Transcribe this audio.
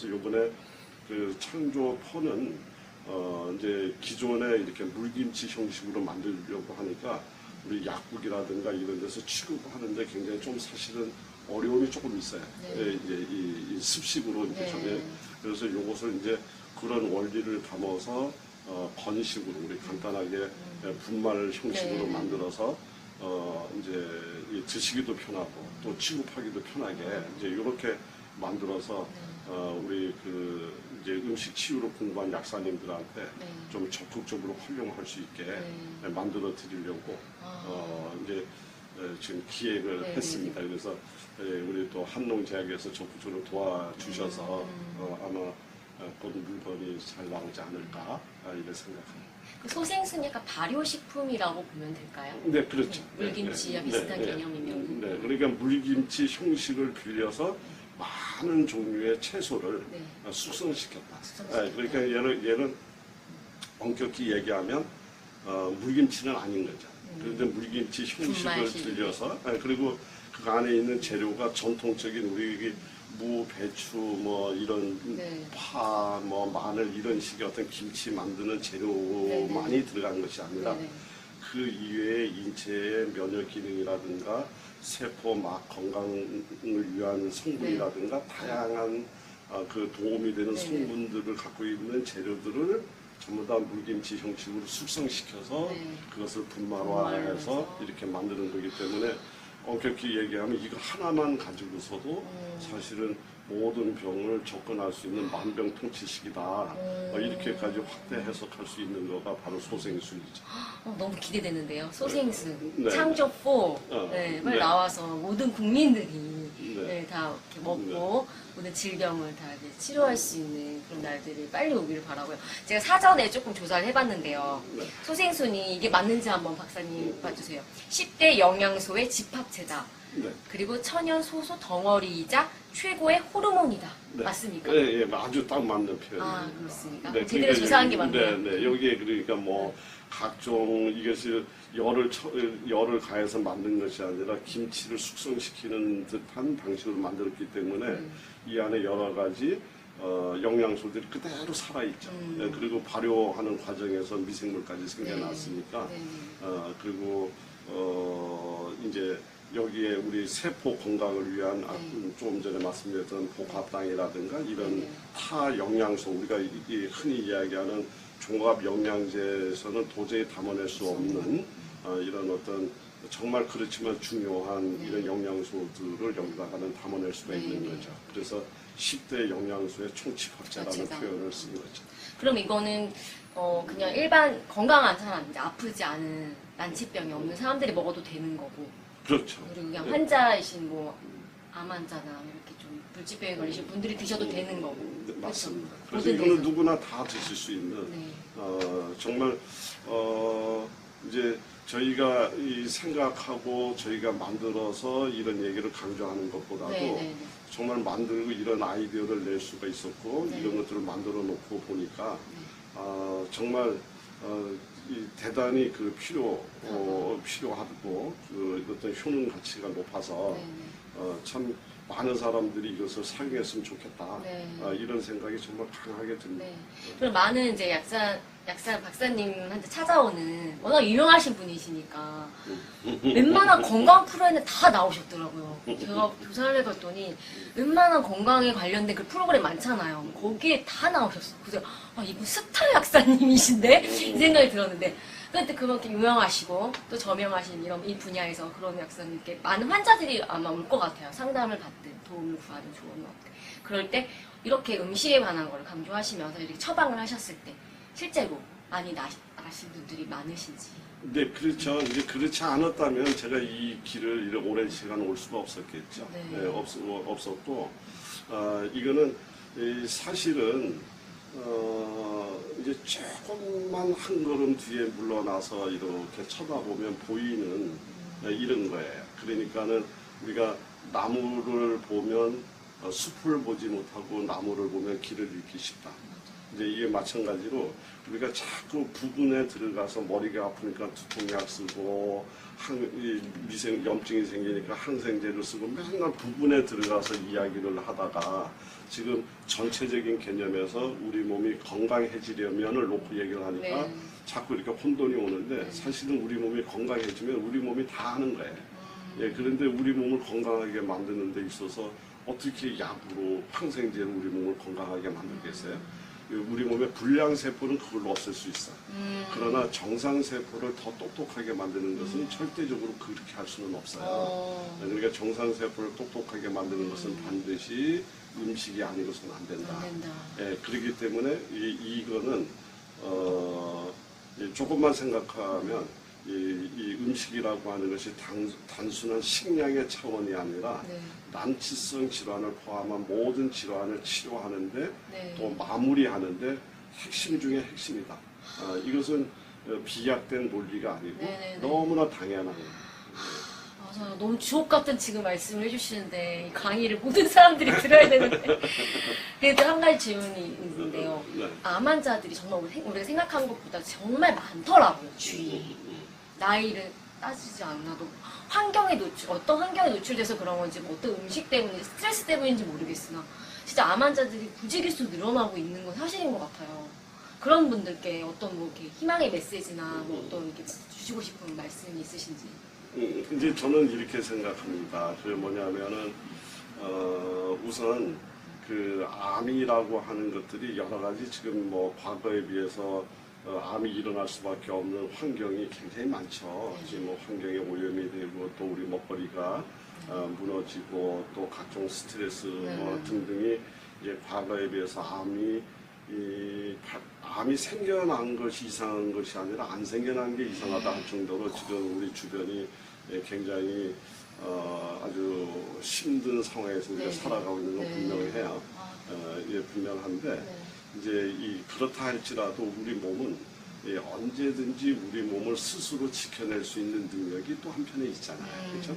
그래서 요번에 그 창조 포는 어 이제 기존에 이렇게 물김치 형식으로 만들려고 하니까 우리 약국이라든가 이런 데서 취급하는데 굉장히 좀 사실은 어려움이 조금 있어요. 네. 예, 이제 이, 이 습식으로 이렇게 네. 전에 그래서 요것을 이제 그런 원리를 담아서 어, 건식으로 우리 간단하게 예, 분말 형식으로 네. 만들어서 어 이제 이 드시기도 편하고 또 취급하기도 편하게 이제 이렇게 만들어서 어 우리 그 이제 음식 치유로 공부한 약사님들한테 네. 좀 적극적으로 활용할 수 있게 네. 예, 만들어 드리려고 아. 어 이제 예, 지금 기획을 네, 했습니다. 그래서 예, 우리 또 한농제약에서 적극적으로 도와주셔서 음. 어, 아마 어, 곧 물건이 잘 나오지 않을까 아, 이런 생각합니다. 그 소생순 약간 발효식품이라고 보면 될까요? 네, 그렇죠. 네, 물김치와 비슷한 개념이면. 네, 그러니까 물김치 형식을 빌려서 많은 종류의 채소를 네. 어, 숙성시켰다. 네, 그러니까 얘는, 얘는 엄격히 얘기하면 어, 물김치는 아닌 거죠. 그런데 물김치 형식을. 빌려서 네, 그리고 그 안에 있는 재료가 전통적인 우리 무, 배추 뭐 이런 네. 파, 뭐 마늘 이런 식의 어떤 김치 만드는 재료만이 네, 들어간 것이 아니라. 그 이외에 인체의 면역 기능이라든가 세포 막 건강을 위한 성분이라든가 다양한 어, 그 도움이 되는 네네. 성분들을 갖고 있는 재료들을 전부 다 물김치 형식으로 숙성시켜서 네. 그것을 분말화해서. 이렇게 만드는 거기 때문에 엄격히 얘기하면 이거 하나만 가지고서도 음. 사실은 모든 병을 접근할 수 있는 만병통치식이다 어, 이렇게까지 확대 해석할 수 있는 거가 바로 소생술이죠. 어, 너무 기대되는데요. 소생순, 네. 창조4 어, 네, 빨리 네. 나와서 모든 국민들이 네. 네, 다 이렇게 먹고 모든 질병을 다 이제 치료할 수 있는 그런 날들이 빨리 오기를 바라고요. 제가 사전에 조금 조사를 해봤는데요. 네. 소생순이 이게 맞는지 한번 박사님 봐주세요. 10대 영양소의 집합체다. 네. 그리고 천연 소소 덩어리이자 최고의 호르몬이다. 네. 맞습니까? 예, 예, 아주 딱 맞는 표현입니다. 아, 그렇습니까? 네, 제대로 그러니까 조사한 게 맞네요. 네, 네. 여기에 그러니까 뭐 각종 이것이 열을 처- 열을 가해서 만든 것이 아니라 김치를 숙성시키는 듯한 방식으로 만들었기 때문에 음. 이 안에 여러 가지 어, 영양소들이 그대로 살아있죠. 음. 네, 그리고 발효하는 과정에서 미생물까지 생겨났으니까 네, 네. 어, 그리고 어, 이제 여기에 우리 세포 건강을 위한 아, 네. 조금 전에 말씀드렸던 복합당이라든가 이런 네. 타 영양소 우리가 이- 이 흔히 이야기하는 종합 영양제에서는 도저히 담아낼 수 없는 어, 이런 어떤 정말 그렇지만 중요한 네. 이런 영양소들을 여기다가는 담아낼 수가 네, 있는 네. 거죠. 그래서 10대 영양소의 총집합제라는 집합제다. 표현을 쓴 거죠. 그럼 이거는 어 그냥 일반 건강한 사람, 이제 아프지 않은 난치병이 없는 사람들이 먹어도 되는 거고 그렇죠. 그리고 그냥 네. 환자이신 뭐 암 환자나 이렇게 좀 물질병에 걸리신 분들이 드셔도 되는 거고 네, 그렇죠? 맞습니다. 그래서 모든 이거는 데서. 누구나 다 드실 수 있는 네. 어, 정말 어, 이제 저희가 이 생각하고 저희가 만들어서 이런 얘기를 강조하는 것보다도 네, 네, 네. 정말 만들고 이런 아이디어를 낼 수가 있었고 네. 이런 것들을 만들어 놓고 보니까 어, 정말 어, 이 대단히 그 필요 어, 필요하고 그 어떤 효능 가치가 높아서. 어, 참 많은 사람들이 이것을 사용했으면 좋겠다 네. 어, 이런 생각이 정말 강하게 듭니다. 네. 그럼 많은 이제 약사 약사 박사님한테 찾아오는 워낙 유명하신 분이시니까 웬만한 건강 프로에는 다 나오셨더라고요. 제가 조사를 해봤더니 웬만한 건강에 관련된 그 프로그램 많잖아요. 거기에 다 나오셨어. 그래서 아 이분 스타 약사님이신데 이 생각이 들었는데 근데 그만큼 유명하시고 또 저명하신 이런 이 분야에서 그런 약사님께 많은 환자들이 아마 올 것 같아요. 상담을 받든 도움을 구하든 조언을 얻든 그럴 때 이렇게 음식에 관한 걸 강조하시면서 이렇게 처방을 하셨을 때 실제로 많이 나, 나신 분들이 많으신지 네, 그렇죠. 이제 그렇지 않았다면 제가 이 길을 이렇게 오랜 시간 올 수가 없었겠죠. 네. 네, 없, 없었고, 아, 이거는 이 사실은, 어, 이제 조금만 한 걸음 뒤에 물러나서 이렇게 쳐다보면 보이는 네, 이런 거예요. 그러니까는 우리가 나무를 보면 어, 숲을 보지 못하고 나무를 보면 길을 잃기 쉽다. 이제 이게 마찬가지로 우리가 자꾸 부분에 들어가서 머리가 아프니까 두통약 쓰고 항, 이 미생 염증이 생기니까 항생제를 쓰고 맨날 부분에 들어가서 이야기를 하다가 지금 전체적인 개념에서 우리 몸이 건강해지려면을 놓고 얘기를 하니까 네. 자꾸 이렇게 혼돈이 오는데 사실은 우리 몸이 건강해지면 우리 몸이 다 하는 거예요. 예, 그런데 우리 몸을 건강하게 만드는 데 있어서 어떻게 약으로 항생제로 우리 몸을 건강하게 만들겠어요? 예, 우리 몸의 불량 세포는 그걸로 없앨 수 있어. 음. 그러나 정상 세포를 더 똑똑하게 만드는 것은 절대적으로 그렇게 할 수는 없어요. 어. 그러니까 정상 세포를 똑똑하게 만드는 것은 반드시 음식이 아니고서는 안 된다. 안 된다. 예, 그렇기 때문에 이, 이거는 어, 이 조금만 생각하면 이, 이 음식이라고 하는 것이 단, 단순한 식량의 차원이 아니라 네. 난치성 질환을 포함한 모든 질환을 치료하는데 네. 또 마무리하는데 핵심 중에 핵심이다. 어, 이것은 어, 비약된 논리가 아니고 네네네. 너무나 당연한 거예요. 맞아요. 너무 주옥 같은 지금 말씀을 해주시는데 이 강의를 모든 사람들이 들어야 되는데 그래도 한 가지 질문이 있는데요. 네. 암 환자들이 정말 우리 생- 우리가 생각한 것보다 정말 많더라고요 주위에 나이를 따지지 않아도 환경에 노출 어떤 환경에 노출돼서 그런 건지 뭐 어떤 음식 때문에 스트레스 때문인지 모르겠으나 진짜 암 환자들이 부지기수 늘어나고 있는 건 사실인 것 같아요. 그런 분들께 어떤 뭐 이렇게 희망의 메시지나 뭐 어떤 이렇게 주시고 싶은 말씀이 있으신지. 음, 이제 저는 이렇게 생각합니다. 그 뭐냐면은 어, 우선 그 암이라고 하는 것들이 여러 가지 지금 뭐 과거에 비해서 어, 암이 일어날 수밖에 없는 환경이 굉장히 많죠. 지금 뭐 환경에 오염이 되고 또 우리 먹거리가 어, 무너지고 또 각종 스트레스 뭐 등등이 이제 과거에 비해서 암이 이 바- 암이 생겨난 것이 이상한 것이 아니라 안 생겨난 게 이상하다 할 정도로 지금 우리 주변이 예, 굉장히 어, 아주 힘든 상황에서 우리가 네. 살아가고 있는 건 네. 분명해요. 아, 어, 예, 분명한데 네. 이제 이 그렇다 할지라도 우리 몸은 예, 언제든지 우리 몸을 스스로 지켜낼 수 있는 능력이 또 한편에 있잖아요. 음. 그렇죠?